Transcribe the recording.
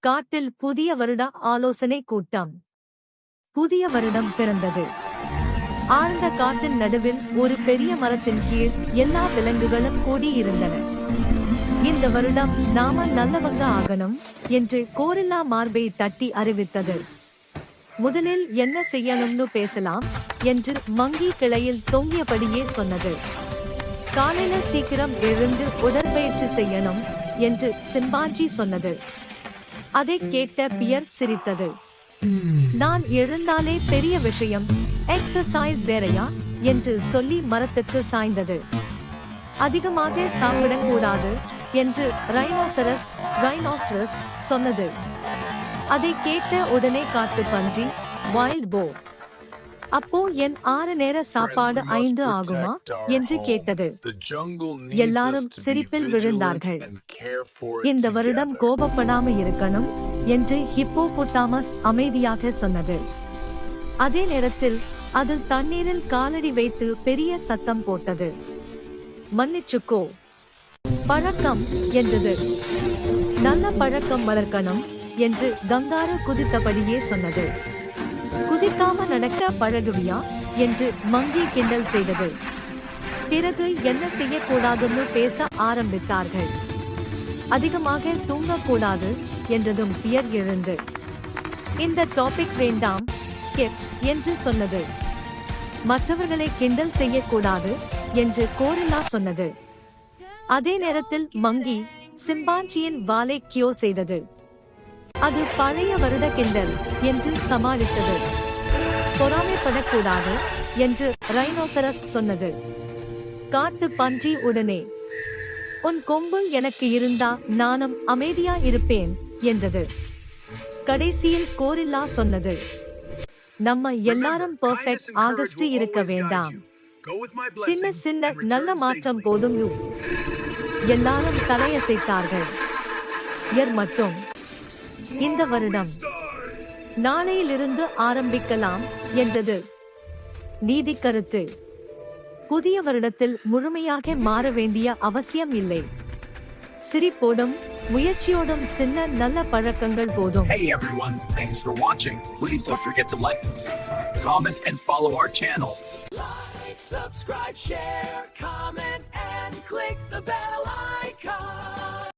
காட்டில் புதிய வருட ஆலோசனை கூட்டம். புதிய வருடம் பிறந்தது. ஆழ்ந்த காட்டின் நடுவில் ஒரு பெரிய மரத்தின் கீழ் எல்லா விலங்குகளும் கூடியிருந்தன. இந்த வருடம் நாம நல்லவங்க ஆகணும் என்று கோரில்லா மார்பை தட்டி அறிவித்தது. முதலில் என்ன செய்யணும்னு பேசலாம் என்று மங்கி கிளையில் தொங்கியபடியே சொன்னது. காலையில சீக்கிரம் எழுந்து உடற்பயிற்சி செய்யணும் என்று சிம்பாஞ்சி சொன்னது. அதை கேட்ட பியர் சிரித்தது. நான் எழுந்தாலே பெரிய விஷயம் எக்ஸசைஸ் வேறையா என்று சொல்லி மரத்துக்கு சாய்ந்தது. அதிகமாக சாப்பிடக்கூடாது என்று ரைனோசரஸ் ரைனோசரஸ் சொன்னது. அதை கேட்ட உடனே காட்டு பன்றி வைல்ட் போ அப்போ என் ஆறு நேர சாப்பாடு ஐந்து ஆகுமா என்று கேட்டது. எல்லாரும் சிரிப்பில் விழுந்தார்கள். இந்த வருடம் கோபப்படாம இருக்கணும் என்று ஹிப்போபொட்டாமஸ் அமைதியாக சொன்னது. அதே நேரத்தில் அது தண்ணீரில் காலடி வைத்து பெரிய சத்தம் போட்டது. மன்னிச்சுக்கோ. பழக்கம் என்றது. நல்ல பழக்கம் வளர்க்கணும் என்று கங்காரு குதித்தபடியே சொன்னது. நடக்க பழகுவியா என்று மங்கி கிண்டல் செய்தது. பிறகு என்ன செய்யக்கூடாதுன்னு பேச ஆரம்பித்தார்கள். அதிகமாக தூங்கக்கூடாது என்றதும் பியர் எழுந்து. இந்த டாபிக் வேண்டாம் ஸ்கிப் என்று சொன்னது. மற்றவர்களை கிண்டல் செய்யக்கூடாது என்று கோரில்லா சொன்னது. அதே நேரத்தில் மங்கி சிம்பாஞ்சியின் வாலை கியோ செய்தது. அது பழைய வருட கிண்டல் என்று சமாளித்தது. பொறாமைப்படக்கூடாது என்று ரைனோசரஸ் சொன்னது. காட்டு பன்றி உடனே உன் கொம்பு எனக்கு இருந்தா நானும் அமைதியா இருப்பேன் என்றது. கடைசியில் கோரில்லா சொன்னது. நம்ம எல்லாரும் பெர்ஃபெக்ட் ஆகஸ்ட் இருக்க வேண்டாம். சின்ன சின்ன நல்ல மாற்றம் போதும் யூ. எல்லாரும் தலையசைத்தார்கள். எர் மட்டும் இந்த வருடம் நாளையிலிருந்து ஆரம்பிக்கலாம் என்றது நீதி கருத்து புதிய வருடத்தில் முழுமையாக மாற வேண்டிய அவசியம் இல்லை சிரிப்போடும் முயற்சியோடும் சின்ன நல்ல பழக்கங்கள் போதும் Hey everyone, thanks for watching. Please don't forget to like, comment, and follow our channel. Like, subscribe, share, comment, and click the bell icon.